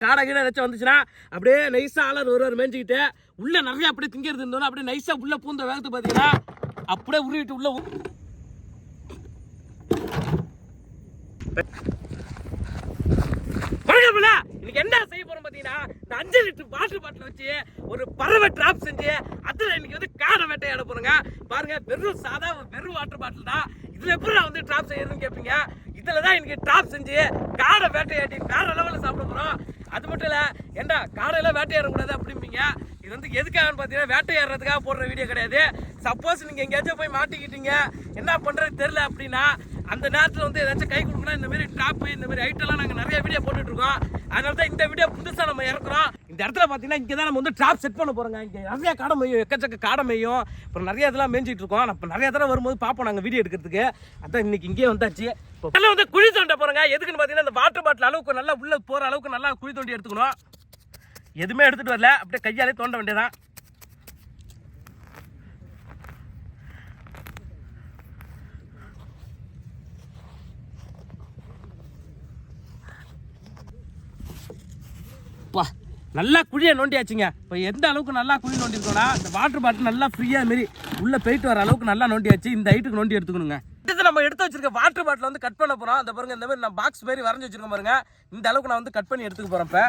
காடை கீழே ஏதாச்சும் வந்துச்சுன்னா அப்படியே நைஸா ஆளர் ஒரு ஒரு மேய்ஞ்சிக்கிட்டு உள்ள நிறைய அப்படியே திங்கிறது இருந்தோன்னா அப்படியே நைஸாக உள்ளே பூந்த வேகத்து பார்த்தீங்கன்னா அப்படியே உருவிட்டு உள்ளே ஊ- வணக்கம் இன்னைக்கு என்ன செய்ய போறோம் பாத்தீங்கன்னா இந்த அஞ்சு லிட்டர் வாட்டர் பாட்டில் வச்சு ஒரு பறவை டிராப் செஞ்சு அதுல இன்னைக்கு வந்து காடை வேட்டையாட போறோங்க. பாருங்க வெறும் சாதா வெறும் வாட்டர் பாட்டில் தான். இதுல எப்படி நான் வந்து டிராப் செய்யறதுன்னு கேட்பீங்க இதுல தான் இன்னைக்கு டிராப் செஞ்சு காடை வேட்டையாடி வேற லெவலில் சாப்பிட போறோம். அது மட்டும் இல்லை ஏண்டா காடையில் வேட்டையாடக்கூடாது அப்படிம்பீங்க? இது வந்து எதுக்காகன்னு பார்த்தீங்கன்னா வேட்டையாடுறதுக்காக போடுற வீடியோ கிடையாது. சப்போஸ் நீங்கள் எங்கேயாச்சும் போய் மாட்டிக்கிட்டீங்க. என்ன பண்ணுறது தெரில அப்படின்னா அந்த நேரத்தில் வந்து ஏதாச்சும் கை கொடுக்கணும் இந்த மாதிரி டாப்பு இந்த மாதிரி ஐட்டெல்லாம் நாங்கள் நிறைய வீடியோ போட்டுட்ருக்கோம் அதனால தான் இந்த வீடியோ புதுசாக நம்ம இறக்குறோம். இந்த இடத்துல பார்த்தீங்கன்னா இங்கே தான் நம்ம வந்து ட்ராப் செட் பண்ண போகிறோங்க இங்கே நிறைய காடை மையம் எக்கச்சக்க காடை மையம். அப்புறம் நிறைய இதெல்லாம் மேய்ஞ்சிட்டு இருக்கோம். நம்ம நிறைய தடவை வரும்போது பார்ப்போம் நாங்கள் வீடியோ எடுக்கிறதுக்கு. அதான் இன்னைக்கு இங்கேயே வந்தாச்சு. இப்போ வந்து குழி தோண்ட போகிறோங்க எதுக்குன்னு பார்த்தீங்கன்னா இந்த வாட்டர் பாட்டில் அளவுக்கு நல்லா உள்ளே போகிற அளவுக்கு நல்லா குழி தோண்டி எடுத்துக்கணும். எதுவுமே எடுத்துகிட்டு வரல. அப்படியே கையாலே தோண்ட வேண்டியதான் பா நல்லா குழியை நோண்டியாச்சுங்க. இப்போ எந்த அளவுக்கு நல்லா குழி நோண்டிருக்கோம்னா இந்த வாட்டர் பாட்டில் நல்லா ஃப்ரீயாக மாரி உள்ளே போயிட்டு வர அளவுக்கு நல்லா நோண்டியாச்சு. இந்த ஹைட்டுக்கு நோண்டி எடுத்துக்கணுங்க. அடுத்து நம்ம எடுத்து வச்சிருக்க வாட்டர் பாட்டில் வந்து கட் பண்ண போகிறோம் அந்த பாருங்க இந்த மாதிரி நான் பாக்ஸ் மாதிரி வரைஞ்சி வச்சிருக்கேன் பாருங்க. இந்த அளவுக்கு நான் வந்து கட் பண்ணி எடுத்துக்க போகிறேன் இப்போ.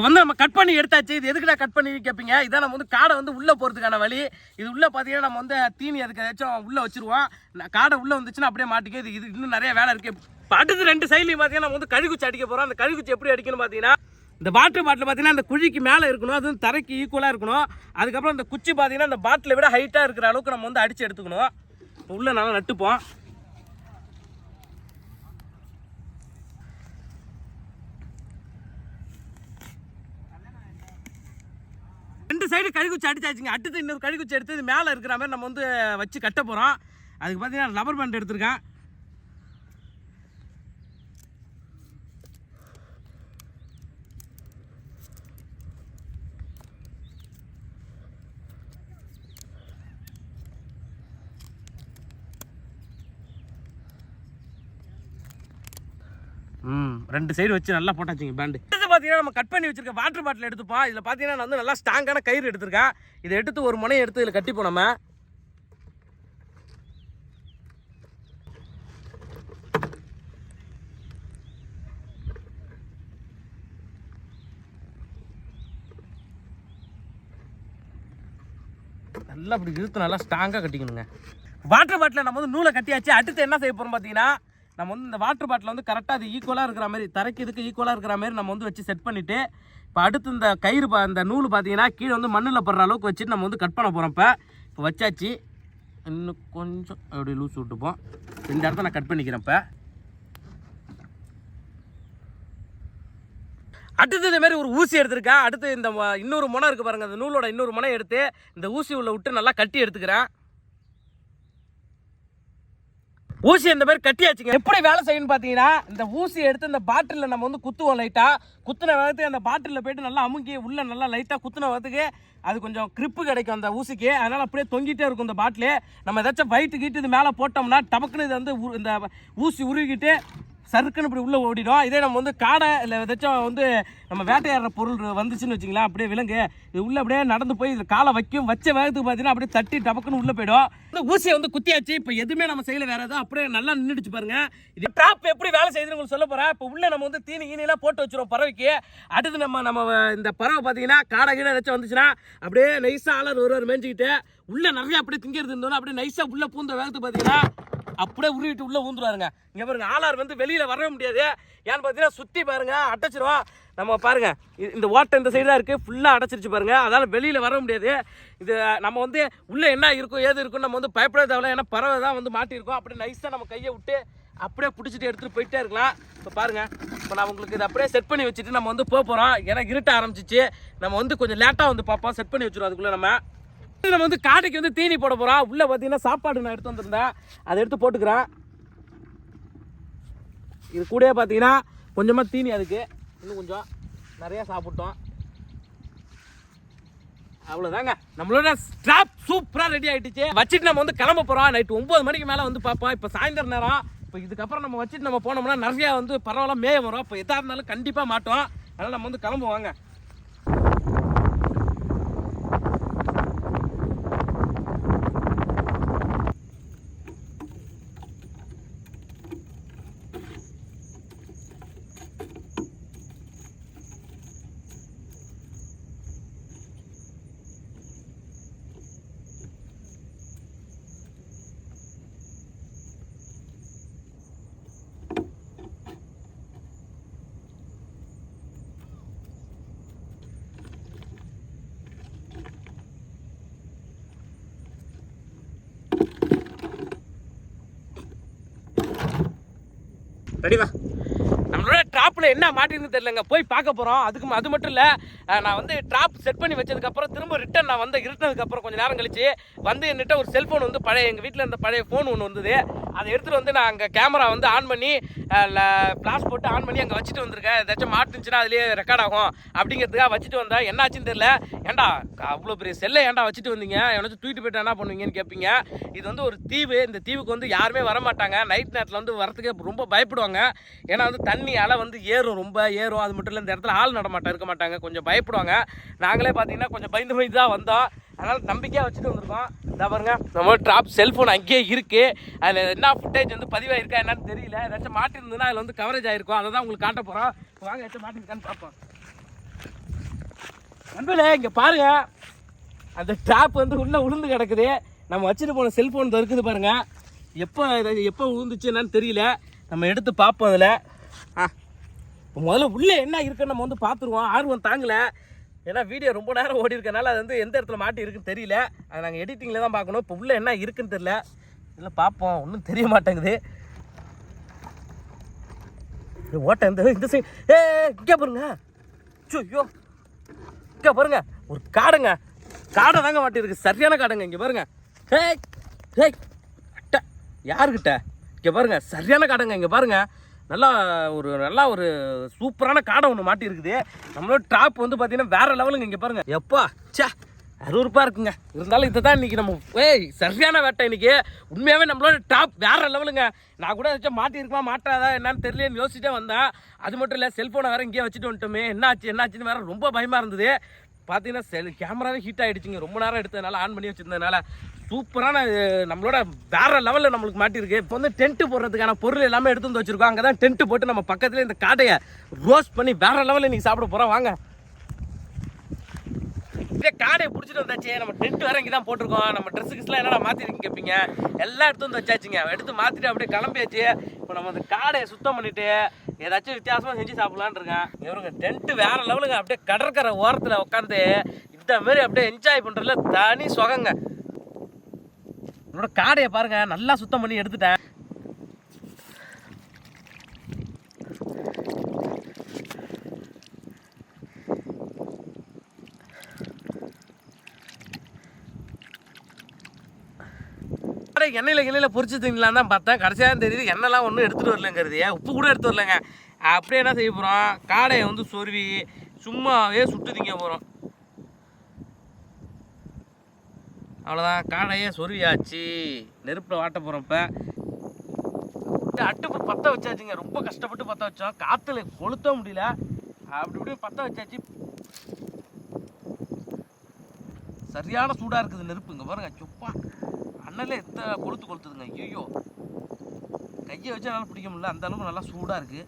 இப்போ வந்து நம்ம கட் பண்ணி எடுத்தாச்சு. இது எதுக்குடா கட் பண்ணி கேட்பீங்க இதான் நம்ம வந்து காடை வந்து உள்ளே போகிறதுக்கான வழி. இது உள்ளே பார்த்தீங்கன்னா நம்ம வந்து தீனி அதுக்கு ஏதாச்சும் உள்ளே வச்சுருவோம். காடை உள்ளே வந்துச்சுன்னா அப்படியே மாட்டிக்க இது இது இன்னும் நிறைய வேலை இருக்குது இப்போ அடுத்து ரெண்டு சைட்லையும் பார்த்தீங்கன்னா நம்ம வந்து கழுகுச்சி அடிக்க போகிறோம் அந்த கழுகுச்சி எப்படி அடிக்கணும் பார்த்தீங்கன்னா இந்த வாட்டர் பாட்டில் பார்த்தீங்கன்னா அந்த குழிக்கு மேலே இருக்கணும். அது தரைக்கு ஈக்குவலாக இருக்கணும். அதுக்கப்புறம் இந்த குச்சி பார்த்தீங்கன்னா அந்த பாட்டிலை விட ஹைட்டாக இருக்கிற அளவுக்கு நம்ம வந்து அடித்து எடுத்துக்கணும். இப்போ உள்ளே நல்லா நட்டுப்போம். சைடு கழிக்குச்சி அடிச்சாச்சுங்க. அடுத்து இன்னொரு கழுகுச்சி எடுத்து இது மேலே இருக்கிற மாதிரி நம்ம வந்து வச்சு கட்ட போகிறோம் அதுக்கு பார்த்தீங்கன்னா ரப்பர் பேண்ட் எடுத்திருக்கேன். ம் ரெண்டு சைடு வச்சு நல்லா போட்டாச்சுங்க பேண்டு பார்த்தீங்கன்னா நம்ம கட் பண்ணி வச்சிருக்க வாட்டர் பாட்டில் எடுத்துப்போம் இதில் பார்த்தீங்கன்னா நான் வந்து நல்லா ஸ்ட்ராங்கான கயிறு எடுத்திருக்கேன். இதை எடுத்து ஒரு முனையை எடுத்து இதில் கட்டிப்போம் நம்ம. நல்லா இப்படி இழுத்து நல்லா ஸ்ட்ராங்காக கட்டிக்கணுங்க. வாட்டர் பாட்டில் நம்ம வந்து நூலை கட்டியாச்சு. அடுத்து என்ன செய்ய போகிறோம் பார்த்தீங்கன்னா நம்ம வந்து இந்த வாட்டர் பாட்டில் வந்து கரெக்டாக அது ஈக்குவலாக இருக்கிற மாதிரி தரைக்கு இதுக்கு ஈக்குவலாக இருக்கிற மாதிரி நம்ம வந்து வச்சு செட் பண்ணிவிட்டு இப்போ அடுத்து இந்த கயிறு பா இந்த நூல் பார்த்தீங்கன்னா கீழே வந்து மண்ணில் படுற அளவுக்கு வச்சுட்டு நம்ம வந்து கட் பண்ண போகிறோம் இப்போ. இப்போ வச்சாச்சு. இன்னும் கொஞ்சம் அப்படி லூஸ் விட்டுப்போம். இந்த இடத்த நான் கட் பண்ணிக்கிறேன் இப்போ. அடுத்து இந்த மாதிரி ஒரு ஊசி எடுத்திருக்கேன். அடுத்து இந்த இன்னொரு முனை இருக்குது பாருங்கள் அந்த நூலோட இன்னொரு முனை எடுத்து இந்த ஊசி உள்ள விட்டு நல்லா கட்டி எடுத்துக்கிறேன். ஊசி இந்த மாதிரி கட்டியாச்சுங்க. எப்படி வேலை செய்யணும்னு பார்த்தீங்கன்னா இந்த ஊசி எடுத்து இந்த பாட்டிலில் நம்ம வந்து குத்துவோம் லைட்டாக குத்துன வேகத்துக்கு அந்த பாட்டிலில் போயிட்டு நல்லா அமுங்கி உள்ளே நல்லா லைட்டாக குத்துன வேகத்துக்கு அது கொஞ்சம் கிரிப்பு கிடைக்கும் அந்த ஊசிக்கு. அதனால் அப்படியே தொங்கிட்டே இருக்கும் இந்த பாட்டிலே. நம்ம ஏதாச்சும் வயிற்று கீட்டு இது மேலே போட்டோம்னா டபக்குன்னு இது வந்து இந்த ஊசி உருகிட்டு சறுக்குன்னு இப்படி உள்ளே ஓடிடும். இதே நம்ம வந்து காடை இல்லை ஏதாச்சும் வந்து நம்ம வேட்டையாடுற பொருள் வந்துச்சுன்னு வச்சுங்களேன் அப்படியே விலங்கு. இது உள்ளே அப்படியே நடந்து போய் இது காலை வைக்கும். வச்ச வேகத்துக்கு பார்த்தீங்கன்னா அப்படியே தட்டி டபக்குன்னு உள்ளே போயிடும். இந்த ஊசியை வந்து குத்தியாச்சு. இப்போ எதுவுமே நம்ம செய்யல வேறு ஏதாவது அப்படியே நல்லா நின்றுடுச்சு பாருங்க. இது ட்ராப் எப்படி வேலை செய்யுதுன்னு உங்களுக்கு சொல்ல போகிறேன் இப்போ உள்ளே நம்ம வந்து தீனி கீனிலாம் போட்டு வச்சுருவோம் பறவைக்கு. அடுத்து நம்ம நம்ம இந்த பறவை பார்த்தீங்கன்னா காடை கீழே ஏதாச்சும் வந்துச்சுன்னா அப்படியே நைஸாக ஆளர் ஒரு ஒரு மேய்ஞ்சிக்கிட்டு உள்ளே நிறைய அப்படியே திங்கிறது இருந்தோன்னா அப்படியே நைஸாக உள்ளே பூந்த வேகத்துக்கு பார்த்தீங்கன்னா அப்படியே உருவிட்டு உள்ள ஊந்துருவாருங்க. இங்க பாருங்க ஆளார் வந்து வெளியில வரவே முடியாது. ஏன்னு பார்த்தீங்கன்னா சுத்தி பாருங்க அடைச்சிரும் நம்ம பாருங்க இந்த ஓட்டை இந்த சைடு தான் இருக்கு ஃபுல்லா அடைச்சிருச்சு பாருங்க. அதால வெளியில வர முடியாது. இது நம்ம வந்து உள்ள என்ன இருக்கும் ஏது இருக்கும் நம்ம வந்து பயப்பட தேவையில்ல. ஏன்னா பறவை தான் வந்து மாட்டியிருக்கோம். அப்படியே நைஸா நம்ம கையை விட்டு அப்படியே பிடிச்சிட்டு எடுத்துட்டு போயிட்டே இருக்கலாம். இப்போ பாருங்க இப்போ நான் உங்களுக்கு இதை அப்படியே செட் பண்ணி வச்சுட்டு நம்ம வந்து போக போகிறோம் ஏன்னா இருட்ட ஆரம்பிச்சிச்சு. நம்ம வந்து கொஞ்சம் லேட்டாக வந்து பார்ப்போம் செட் பண்ணி வச்சிருவோம் அதுக்குள்ளே நம்ம. நம்ம வந்து காடைக்கு வந்து தீனி போட போகிறோம் உள்ளே பார்த்தீங்கன்னா சாப்பாடு நான் எடுத்து வந்திருந்தேன். அதை எடுத்து போட்டுக்கிறேன். இது கூடயே பார்த்தீங்கன்னா கொஞ்சமாக தீனி அதுக்கு. இன்னும் கொஞ்சம் நிறையா சாப்பிட்டோம். அவ்வளோதாங்க நம்மளோட ஸ்ட்ராப் சூப்பராக ரெடி ஆகிடுச்சு வச்சுட்டு நம்ம வந்து கிளம்ப போகிறோம் நைட்டு ஒம்பது மணிக்கு மேலே வந்து பார்ப்போம். இப்போ சாயந்தரம் நேரம். இப்போ இதுக்கப்புறம் நம்ம வச்சுட்டு நம்ம போனோம்னா நிறையா வந்து பரவாயில்ல மேய வரும். இப்போ எதாக இருந்தாலும் கண்டிப்பாக மாட்டோம். அதனால் நம்ம வந்து கிளம்புவாங்க ரெடிவா நம்மளோட ட்ராப்பில் என்ன மாட்டிருந்து தெரியலங்க. போய் பார்க்க போகிறோம் அதுக்கு அது மட்டும் இல்லை நான் வந்து ட்ராப் செட் பண்ணி வச்சதுக்கப்புறம் திரும்ப ரிட்டன் நான் வந்து இருட்டினதுக்கப்புறம் கொஞ்சம் நேரம் கழிச்சு வந்து என்கிட்ட ஒரு செல்ஃபோன் வந்து பழைய எங்கள் வீட்டில் இருந்த பழைய ஃபோன் ஒன்று வந்தது. அதை எடுத்துகிட்டு வந்து நான் அங்கே கேமரா வந்து ஆன் பண்ணி ஃப்ளாஷ் போட்டு ஆன் பண்ணி அங்கே வச்சுட்டு வந்திருக்கேன். ஏதாச்சும் மாட்டுச்சுன்னா அதுலேயே ரெக்கார்ட் ஆகும். அப்படிங்கிறதுக்காக வச்சுட்டு வந்தேன். என்னாச்சுன்னு தெரியல. ஏன்டா அவ்வளோ பெரிய செல்லை ஏன்டா வச்சுட்டு வந்தீங்க? எவனாச்சும் தூக்கிட்டு போயிட்டு என்ன பண்ணுவீங்கன்னு கேட்பீங்க இது வந்து ஒரு தீவு. இந்த தீவுக்கு வந்து யாருமே வர மாட்டாங்க நைட் நேரத்தில் வந்து வரத்துக்கு ரொம்ப பயப்படுவாங்க. ஏன்னா வந்து தண்ணி அலை வந்து ஏறும் ரொம்ப. ஏறும். அது மட்டும் இல்லை இந்த இடத்துல ஆள் நடமாட்டம் இருக்க மாட்டாங்க. கொஞ்சம் பயப்படுவாங்க. நாங்களே பார்த்தீங்கன்னா கொஞ்சம் பயந்து பயந்து தான் வந்தோம். அதனால் நம்பிக்கையாக வச்சுட்டு வந்திருக்கோம். இதா பாருங்க நம்ம ட்ராப் செல்ஃபோன் அங்கேயே இருக்குது அதில் என்ன ஃபுட்டேஜ் வந்து பதிவாயிருக்கா என்னன்னு தெரியல. ஏதாச்சும் மாட்டிருந்ததுன்னா அதில் வந்து கவரேஜ் ஆயிருக்கும். அதை தான் உங்களுக்கு காட்ட போகிறோம் வாங்க ஏதாச்சும் மாட்டிருக்கான்னு பார்ப்போம். நண்பர்களே இங்கே பாருங்க. அந்த ட்ராப் வந்து உள்ளே உளுந்து கிடக்குது. நம்ம வச்சுட்டு போன செல்ஃபோன் இருக்குது பாருங்க. எப்போ எப்போ விழுந்துச்சு என்னன்னு தெரியல. நம்ம எடுத்து பார்ப்போம் அதில். ஆ முதல்ல உள்ளே என்ன இருக்குன்னு நம்ம வந்து பார்த்துருவோம். ஆர்வம் தாங்கலை. ஏன்னா வீடியோ ரொம்ப நேரம் ஓடி இருக்கனால அது வந்து எந்த இடத்துல மாட்டி இருக்குன்னு தெரியல. அதை நாங்கள் எடிட்டிங்கில் தான் பார்க்கணும். இப்போ உள்ளே என்ன இருக்குன்னு தெரியல. இல்லை பார்ப்போம். ஒன்றும் தெரிய மாட்டேங்குது. இது ஓட்டை இந்த இந்த சைடு ஏ இங்கே பாருங்க. ஐயோ. இங்கே பாருங்க. ஒரு காடுங்க. காடை தாங்க மாட்டிருக்கு சரியான காடுங்க. இங்கே பாருங்க. ஹேய் ஹேய் அட்ட. யாருக்கிட்ட? இங்கே பாருங்க. சரியான காடுங்க. இங்கே பாருங்க. நல்லா ஒரு நல்லா ஒரு சூப்பரான காடை ஒன்று மாட்டியிருக்குது. நம்மளோட ட்ராப் வந்து பார்த்தீங்கன்னா வேற லெவலுங்க இங்கே பாருங்க. எப்பா ச்சே அறுவறுப்பாக இருக்குங்க. இருந்தாலும் இதை தான் இன்றைக்கி நம்ம ஏய் சரியான வேட்டை இன்னைக்கு. உண்மையாகவே நம்மளோட டாப் வேற லெவலுங்க நான் கூட ஏதாச்சும் மாட்டியிருக்குமா மாட்டாதா என்னன்னு தெரியலன்னு யோசிச்சுட்டே வந்தேன். அது மட்டும் இல்லை செல்ஃபோனை வேறு இங்கேயே வச்சுட்டு வந்துட்டோமே. என்னாச்சு என்னாச்சுன்னு வேற ரொம்ப பயமாக இருந்தது. பார்த்தீங்கன்னா செல் கேமராவே ஹீட் ஆகிடுச்சிங்க ரொம்ப நேரம் எடுத்ததுனால ஆன் பண்ணி வச்சுருந்ததுனால சூப்பரான நம்மளோட வேற லெவலில் நம்மளுக்கு மாட்டியிருக்கு. இப்போ வந்து டென்ட்டு போடுறதுக்கான பொருள் எல்லாமே எடுத்து வந்து வச்சுருக்கோம். அங்கே தான் டென்ட் போட்டு நம்ம பக்கத்தில் இந்த காடையை ரோஸ்ட் பண்ணி வேற லெவலில் நீங்கள் சாப்பிட போகிறோம் வாங்க. இதே காடையை பிடிச்சிட்டு வந்தாச்சு. நம்ம டென்ட் வேற இங்கே தான் போட்டிருக்கோம். நம்ம ட்ரெஸ்ஸு கிஸ்லாம் என்னடா மாற்றிருக்கு கேட்பீங்க எல்லா எடுத்து வந்து வச்சாச்சுங்க. எடுத்து மாற்றிட்டு அப்படியே கிளம்பியாச்சு. இப்போ நம்ம அந்த காடையை சுத்தம் பண்ணிவிட்டு ஏதாச்சும் வித்தியாசமாக செஞ்சு சாப்பிடலான்னு இருக்கேன். இவருங்க டென்ட் வேற லெவலுங்க அப்படியே கடற்கரை ஓரத்தில் உட்காந்து இந்த மாதிரி அப்படியே என்ஜாய் பண்ணுறதுல தனி சுகங்க. என்னோட காடையை பாருங்க. நல்லா சுத்தம் பண்ணி எடுத்துட்டேன். அப்படியே எண்ணெயில் எண்ணெயில் பொறிச்சு திங்கலாம் தான் பார்த்தேன். கடைசியாக தான் தெரியுது எண்ணெய்லாம் ஒன்றும் எடுத்துகிட்டு வரலங்கிறது. உப்பு கூட எடுத்து வரலங்க. அப்படியே என்ன செய்ய போகிறோம் காடையை வந்து சொருவி சும்மாவே சுட்டு திங்க போகிறோம் அவ்வளோதான் காடையே சொருவியாச்சு. நெருப்பில் வாட்ட போகிறோம் இப்போ. அடுப்பு பற்ற வச்சாச்சுங்க. ரொம்ப கஷ்டப்பட்டு பற்ற வச்சோம். காற்றுல கொளுத்த முடியல. அப்படி இப்படி பற்ற வச்சாச்சு. சரியான சூடாக இருக்குது நெருப்பு. இங்கே பாருங்க சுப்பா. அண்ணலே எத்த கொளுத்து கொளுத்துதுங்க. ஐயோ கையை வச்சு என்னால் பிடிக்க முடியல. அந்த அளவுக்கு நல்லா சூடாக இருக்குது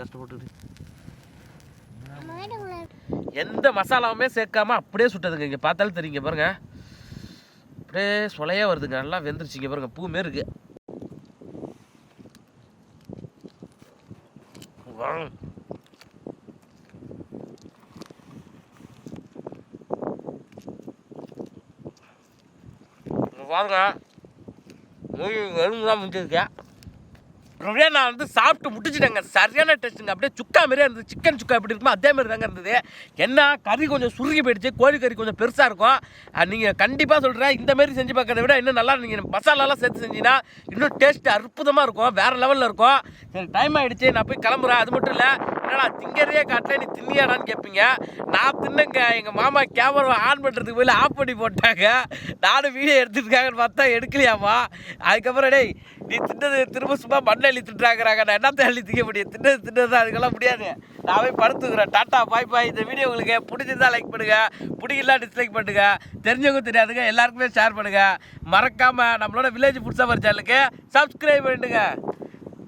கஷ்டப்பட்டுட்டு எந்த மசாலாவுமே சேர்க்காம அப்படியே சுட்டதுங்க. இங்கே பார்த்தாலும் தெரியுங்க பாருங்க. அப்படியே சொலையா வருதுங்க. நல்லா வெந்துருச்சுங்க பாருங்க. பூ மாரி இருக்கு வாங்க. மூணு வெறும் தான் முடிஞ்சிருக்கேன் அப்படியே நான் வந்து சாப்பிட்டு முடிச்சிட்டேங்க. சரியான டேஸ்ட்டுங்க. அப்படியே சுக்கா மாதிரியே இருந்தது. சிக்கன் சுக்கா எப்படி இருக்குமோ அதே மாதிரி தாங்க இருந்தது. என்ன கறி கொஞ்சம் சுருங்கி போயிடுச்சு. கோழி கறி கொஞ்சம் பெருசாக இருக்கும். நீங்கள் கண்டிப்பாக சொல்கிறேன் இந்த மாதிரி செஞ்சு பார்க்கறத விட இன்னும் நல்லா நீங்கள் மசாலாலாம் சேர்த்து செஞ்சீங்கன்னா இன்னும் டேஸ்ட் அற்புதமாக இருக்கும். வேறு லெவலில் இருக்கும். சரி டைம் ஆகிடுச்சு நான் போய் கிளம்புறேன். அது மட்டும் இல்லை என்னடா திங்கறதே காட்டில் நீ தின்னியாடான்னு கேட்பீங்க நான் தின்னுங்க எங்கள் மாமா கேமரா ஆன் பண்ணுறதுக்கு போய் ஆஃப் பண்ணி போட்டாங்க. நானும் வீடியோ எடுத்துருக்காங்கன்னு பார்த்தா எடுக்கலையாமா அதுக்கப்புறம் டேய் நீ தின்னது திரும்ப சும்மா மண்ணை அள்ளி திட்டுறாங்கிறாங்க நான் என்னத்த அள்ளி திங்க முடியும்? தின்னது தின்னது? அதுக்கெல்லாம் முடியாது. நான் போய் படுத்துக்கிறேன். டாட்டா பாய் பாய் இந்த வீடியோ உங்களுக்கு பிடிச்சிருந்தா லைக் பண்ணுங்க. பிடிக்கலாம் டிஸ்லைக் பண்ணுங்க. தெரிஞ்சவங்க தெரியாதுங்க எல்லாருக்குமே ஷேர் பண்ணுங்க. மறக்காம நம்மளோட வில்லேஜ் புதுசாக சஃபர் சேனலுக்கு சப்ஸ்கிரைப் பண்ணிடுங்க.